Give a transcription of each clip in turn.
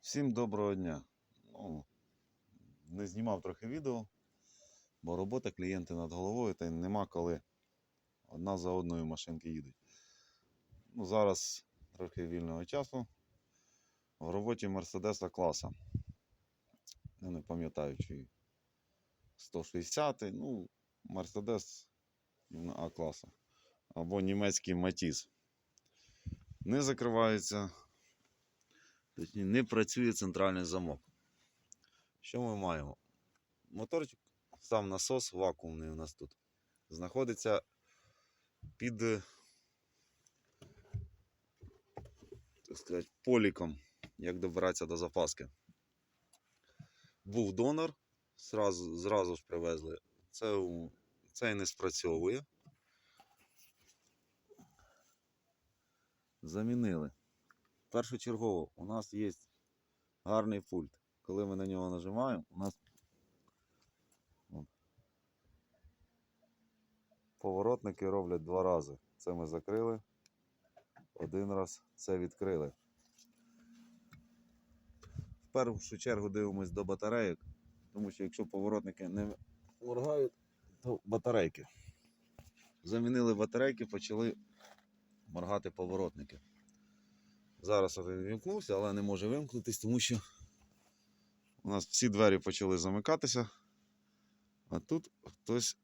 Всім доброго дня. Ну, не знімав трохи відео, бо робота клієнти над головою, та й нема коли. Одна за одною машинки їдуть. Ну, зараз трохи вільного часу. В роботі Мерседеса класа. Я не пам'ятаю, чи 160 ну, Мерседес А класа. Або німецький Матіс. Не закривається Точніше, не працює центральний замок. Що ми маємо? Моторчик, сам насос вакуумний у нас тут. Знаходиться під так сказати, поліком, як добиратися до запаски. Був донор, зразу, зразу ж привезли. Це, цей не спрацьовує. Замінили. Першочергово у нас є гарний пульт. Коли ми на нього нажимаємо, у нас поворотники роблять два рази. Це ми закрили. Один раз це відкрили. В першу чергу дивимось до батарейок, тому що якщо поворотники не моргають, то батарейки. Замінили батарейки, почали моргати поворотники. Зараз один вімкнувся, але не може вимкнутись, тому що у нас всі двері почали замикатися, а тут хтось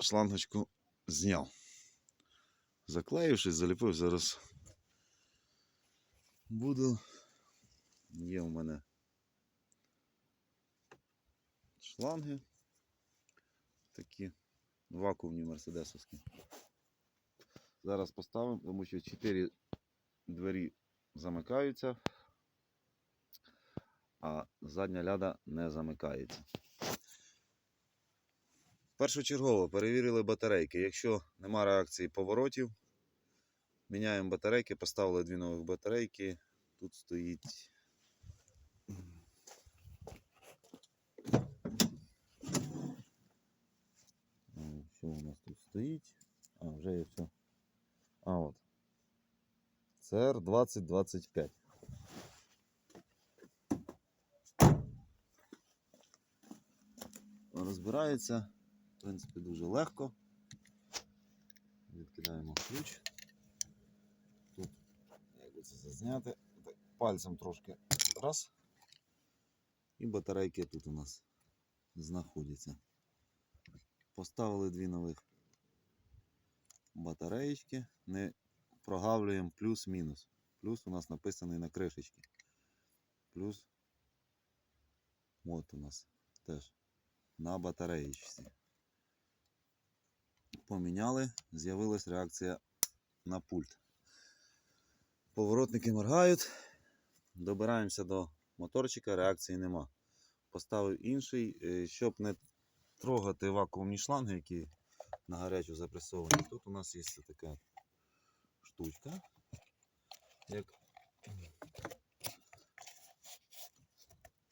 шлангочку зняв. Заклеївшись, заліпив, зараз буду. Є у мене шланги такі вакуумні мерседесовські. Зараз поставимо, тому що 4 двері замикаються, а задня ляда не замикається. Першочергово перевірили батарейки. Якщо нема реакції поворотів, міняємо батарейки, поставили дві нових батарейки. Тут стоїть. Що у нас тут стоїть? А, вже є все. А, от. CR 2025. Розбирається, в принципі, дуже легко. Відкидаємо ключ. Тут, як би це зазняти, так, пальцем трошки раз. І батарейки тут у нас знаходяться. Поставили дві нових батареєчки. Не прогавлюємо плюс-мінус. Плюс у нас написаний на кришечці. Плюс от у нас теж на батареєчці. Поміняли, з'явилась реакція на пульт. Поворотники моргають. Добираємося до моторчика, реакції нема. Поставив інший, е, щоб не трогати вакуумні шланги, які на гарячу запресовані. Тут у нас є така штучка, як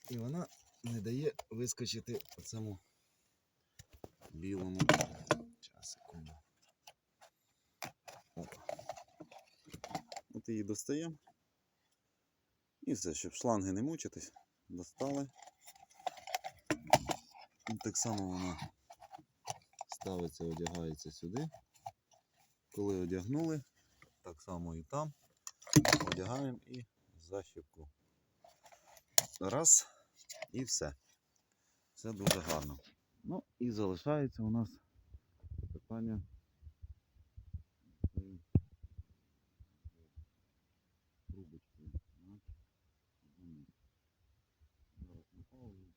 і вона не дає вискочити цьому білому. Зараз, секунду. О. От її достаємо. І все, щоб шланги не мучитись, достали. І так само вона ставиться, одягається сюди. Коли одягнули, так само і там. Одягаємо і защіпку. Раз, і все. Все дуже гарно. Ну і залишається у нас питання. Трубочки. Зараз на паузу.